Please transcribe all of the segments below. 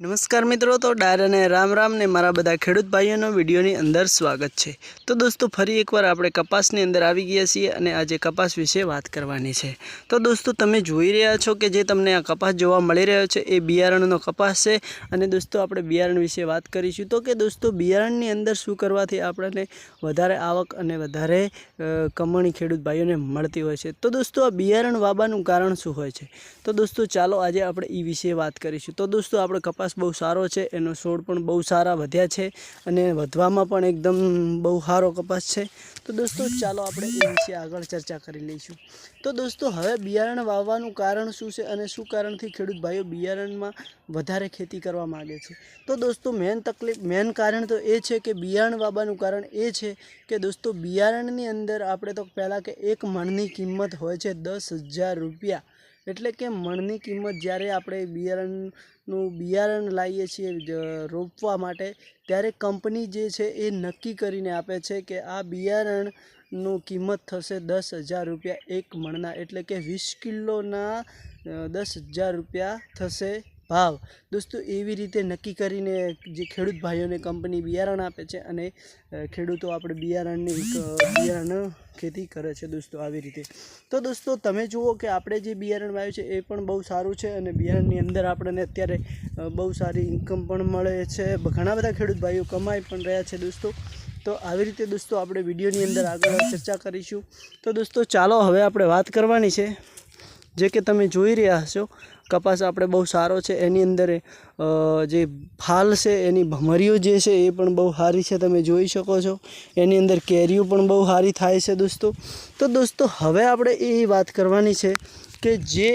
નમસ્કાર મિત્રો, તો ડાર અને રામ રામને મારા બધા ખેડૂત ભાઈઓનો વિડીયોની અંદર સ્વાગત છે. તો દોસ્તો, ફરી એકવાર આપણે કપાસની અંદર આવી ગયા છીએ અને આજે કપાસ વિશે વાત કરવાની છે. તો દોસ્તો, તમે જોઈ રહ્યા છો કે જે તમને આ કપાસ જોવા મળી રહ્યો છે, એ બિયારણનો કપાસ છે. અને દોસ્તો, આપણે બિયારણ વિશે વાત કરીશું તો કે દોસ્તો, બિયારણની અંદર શું કરવાથી આપણને વધારે આવક અને વધારે કમણી ખેડૂત ભાઈઓને મળતી હોય છે. તો દોસ્તો, આ બિયારણ વાવવાનું કારણ શું હોય છે? તો દોસ્તો, ચાલો આજે આપણે એ વિશે વાત કરીશું. તો દોસ્તો, આપણે કપાસ બહુ સારો છે, એનો છોડ પણ બહુ સારા વધ્યા છે અને વધવામાં પણ એકદમ બહુ સારો કપાસ છે. તો દોસ્તો, ચાલો આપણે એ વિશે આગળ ચર્ચા કરી લઈશું. તો દોસ્તો, હવે બિયારણ વાવવાનું કારણ શું છે અને શું કારણથી ખેડૂત ભાઈઓ બિયારણમાં વધારે ખેતી કરવા માગે છે? તો દોસ્તો, મેન તકલીફ, મેન કારણ તો એ છે કે બિયારણ વાવવાનું કારણ એ છે કે દોસ્તો, બિયારણની અંદર આપણે તો પહેલાં કે એક મણની કિંમત હોય છે દસ હજાર રૂપિયા. એટલે કે મણની કિંમત જ્યારે આપણે બિયારણનું બિયારણ લાવીએ છીએ રોપવા માટે, ત્યારે કંપની જે છે એ નક્કી કરીને આપે છે કે આ બિયારણનું કિંમત થશે દસ હજાર રૂપિયા એક મણના, એટલે કે વીસ કિલોના દસ હજાર રૂપિયા થશે ભાવ. દોસ્તો, એવી રીતે નક્કી કરીને જે ખેડૂત ભાઈઓને કંપની બિયારણ આપે છે અને ખેડૂતો આપણે બિયારણની બિયારણ ખેતી કરે છે દોસ્તો આવી રીતે. તો દોસ્તો, તમે જુઓ કે આપણે જે બિયારણ વાવ્યું છે એ પણ બહુ સારું છે અને બિયારણની અંદર આપણને અત્યારે બહુ સારી ઇન્કમ પણ મળે છે. ઘણા બધા ખેડૂત ભાઈઓ કમાઈ પણ રહ્યા છે દોસ્તો. તો આવી રીતે દોસ્તો આપણે વિડીયોની અંદર આગળ ચર્ચા કરીશું. તો દોસ્તો, ચાલો હવે આપણે વાત કરવાની છે. જે કે તમે જોઈ રહ્યા હશો, કપાસ આપણે બહુ સારો છે, એની અંદર જે ફાલ છે, એની ભમરીઓ જે છે, એ પણ બહુ સારી છે, તમે જોઈ શકો છો. એની અંદર કેરીઓ પણ બહુ સારી થાય છે, દોસ્તો. તો દોસ્તો, હવે આપણે એ વાત કરવાની છે કે જે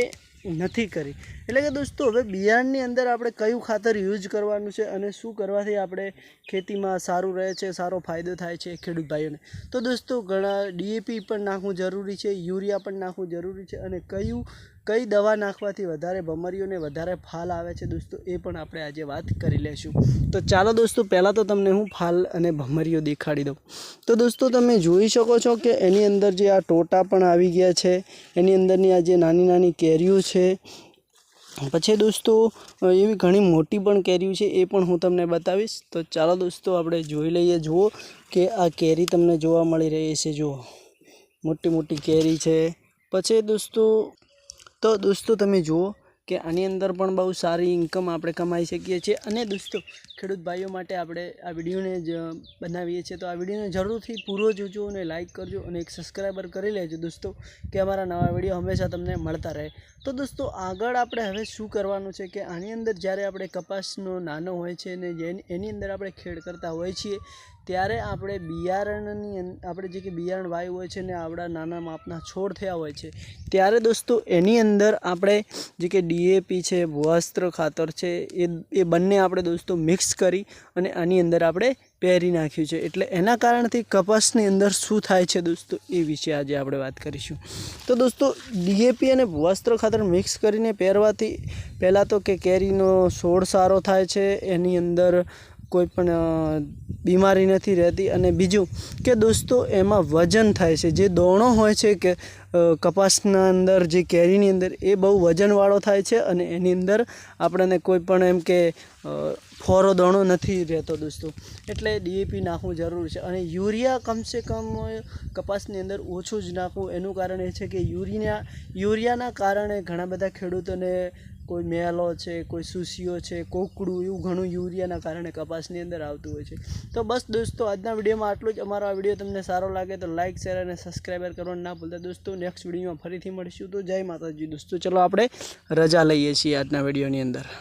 નથી કરી. એટલે કે દોસ્તો, હવે બિયારણની અંદર આપણે કયું ખાતર યુઝ કરવાનું છે અને શું કરવાથી આપણે ખેતીમાં સારું રહે છે, સારો ફાયદો થાય છે ખેડૂત ભાઈઓને. તો દોસ્તો, ઘણા ડીએપી પણ નાખવું જરૂરી છે, યુરિયા પણ નાખવું જરૂરી છે અને કયું, કઈ દવા નાખવાથી વધારે ભમરીઓને વધારે ફાલ આવે છે દોસ્તો, એ પણ આપણે આજે વાત કરી લઈશું તો ચાલો દોસ્તો, પહેલાં તો તમને હું ફાલ અને ભમરીઓ દેખાડી દઉં. તો દોસ્તો, તમે જોઈ શકો છો કે એની અંદર જે આ ટોટા પણ આવી ગયા છે, એની અંદરની આ જે નાની નાની કેરીઓ છે પછી દોસ્તો એવી ઘણી મોટી પણ કેરીઓ છે એ પણ હું તમને બતાવીશ. તો ચાલો દોસ્તો, આપણે જોઈ લઈએ, જુઓ કે આ કેરી તમને જોવા મળી રહી છે, જુઓ. મોટી મોટી કેરી છે. પછી દોસ્તો, તો દોસ્તો તમે જુઓ કે આની અંદર પણ બહુ સારી ઇન્કમ આપણે કમાઈ શકીએ છીએ. અને દોસ્તો, ખેડૂત ભાઈઓ માટે આપણે આ વિડીયોને જ બનાવીએ છીએ. તો આ વિડીયોને જરૂરથી પૂરો જોજો અને લાઇક કરજો અને એક સબસ્ક્રાઈબર કરી લેજો દોસ્તો, કે અમારા નવા વીડિયો હંમેશા તમને મળતા રહે. તો દોસ્તો, આગળ આપણે હવે શું કરવાનું છે કે આની અંદર જ્યારે આપણે કપાસનો નાનો હોય છે ને જેની, એની અંદર આપણે ખેડ કરતા હોઈએ છીએ ત્યારે આપણે બિયારણની આપણે જે કે બિયારણ વાયુ હોય છે ને આપણા નાના માપના છોડ થયા હોય છે ત્યારે દોસ્તો એની અંદર આપણે જે કે ડીએપી છે વસ્ત્ર ખાતર છે એ એ બંને આપણે દોસ્તો મિક્સ કરી અને આની અંદર આપણે પહેરી નાખ્યું છે. એટલે એના કારણથી કપાસની અંદર શું થાય છે દોસ્તો એ વિશે આજે આપણે વાત કરીશું. તો દોસ્તો ડીએપી અને વસ્ત્ર ખાતર મિક્સ કરીને પહેરવાથી પહેલાં તો કે કેરીનો છોડ સારો થાય છે એની અંદર કોઈ પણ અ, બીમારી નથી રહેતી. અને બીજું કે દોસ્તો, એમાં વજન થાય છે. જે દોણો હોય છે કે કપાસના અંદર જે કેરીની અંદર, એ બહુ વજનવાળો થાય છે અને એની અંદર આપણને કોઈ પણ એમ કે ફોરો દોણો નથી રહેતો દોસ્તો. એટલે ડીએપી નાખવું જરૂરી છે. અને યુરિયા કમસે કમ કપાસની અંદર ઓછું જ નાખવું. એનું કારણ એ છે કે યુરિયા યુરિયાના કારણે ઘણા બધા ખેડૂતોને કોઈ મેલો છે, કોઈ સુસીઓ છે, કોકડું એવું ઘણું યુરિયાના કારણે કપાસની અંદર આવતું હોય છે. તો બસ દોસ્તો, આજના વિડીયોમાં આટલું જ. અમારો આ વીડિયો તમને સારો લાગે તો લાઇક શેર અને સબસ્ક્રાઈબર કરવાનું ના ભૂલતા. દોસ્તો, નેક્સ્ટ વિડીયોમાં ફરીથી મળીશું. તો જય માતાજી. દોસ્તો, ચલો આપણે રજા લઈએ છીએ આજના વિડીયોની અંદર.